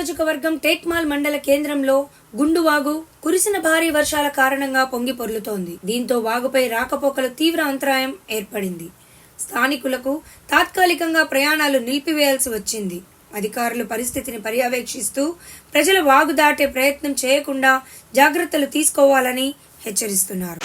నియోజకవర్గం టేక్మాల్ మండల కేంద్రంలో గుండువాగు కురిసిన భారీ వర్షాల కారణంగా పొంగి పొర్లుతోంది. దీంతో వాగుపై రాకపోకలు తీవ్ర అంతరాయం ఏర్పడింది. స్థానికులకు తాత్కాలికంగా ప్రయాణాలు నిలిపివేయాల్సి వచ్చింది. అధికారులు పరిస్థితిని పర్యవేక్షిస్తూ ప్రజలు వాగు దాటే ప్రయత్నం చేయకుండా జాగ్రత్తలు తీసుకోవాలని హెచ్చరిస్తున్నారు.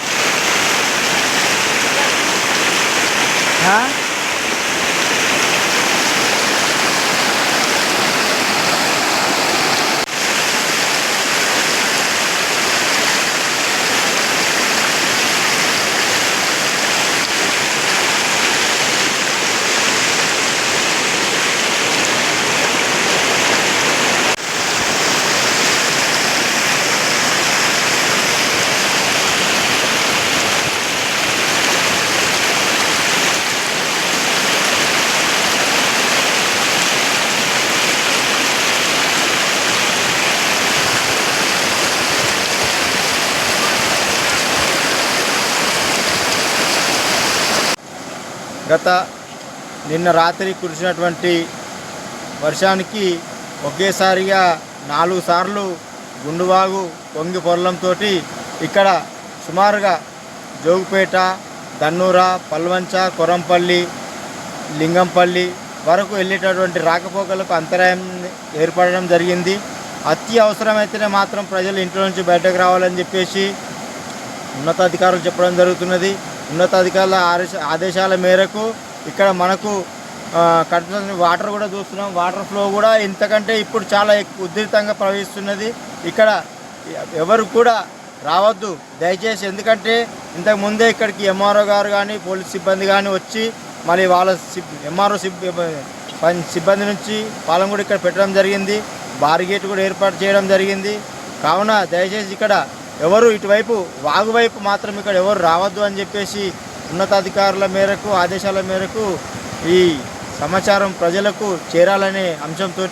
గత నిన్న రాత్రి కురిసినటువంటి వర్షానికి ఒకేసారిగా నాలుగు సార్లు గుండువాగు పొంగి పొరలంతో ఇక్కడ సుమారుగా జోగుపేట దన్నూర పల్వంచ కొరంపల్లి లింగంపల్లి వరకు వెళ్ళేటటువంటి రాకపోకలకు అంతరాయం ఏర్పడడం జరిగింది. అతి అవసరమైతేనే మాత్రం ప్రజలు ఇంట్లో నుంచి బయటకు రావాలని చెప్పేసి ఉన్నతాధికారులు చెప్పడం జరుగుతున్నది. ఉన్నతాధికారుల ఆదేశ ఆదేశాల మేరకు ఇక్కడ మనకు ఆ, వాటర్ కూడా చూస్తున్నాం. వాటర్ ఫ్లో కూడా ఇంతకంటే ఇప్పుడు చాలా ఎక్కువ ఉధృతంగా ప్రవహిస్తున్నది. ఇక్కడ ఎవరు కూడా రావద్దు. దయచేసి ఎందుకంటే ఇంతకు ముందే ఇక్కడికి ఎంఆర్ఓ గారు కానీ పోలీస్ సిబ్బంది కానీ వచ్చి మళ్ళీ వాళ్ళ ఎంఆర్ఓ సిబ్బంది సిబ్బంది నుంచి వాళ్ళని కూడా ఇక్కడ పెట్టడం జరిగింది. బారిగేట్ కూడా ఏర్పాటు చేయడం జరిగింది. కావున దయచేసి ఇక్కడ ఎవరు ఇటువైపు వాగు వైపు మాత్రం ఇక్కడ ఎవరు రావద్దు అని చెప్పేసి ఉన్నతాధికారుల మేరకు ఆదేశాల మేరకు ఈ సమాచారం ప్రజలకు చేరాలనే అంశంతో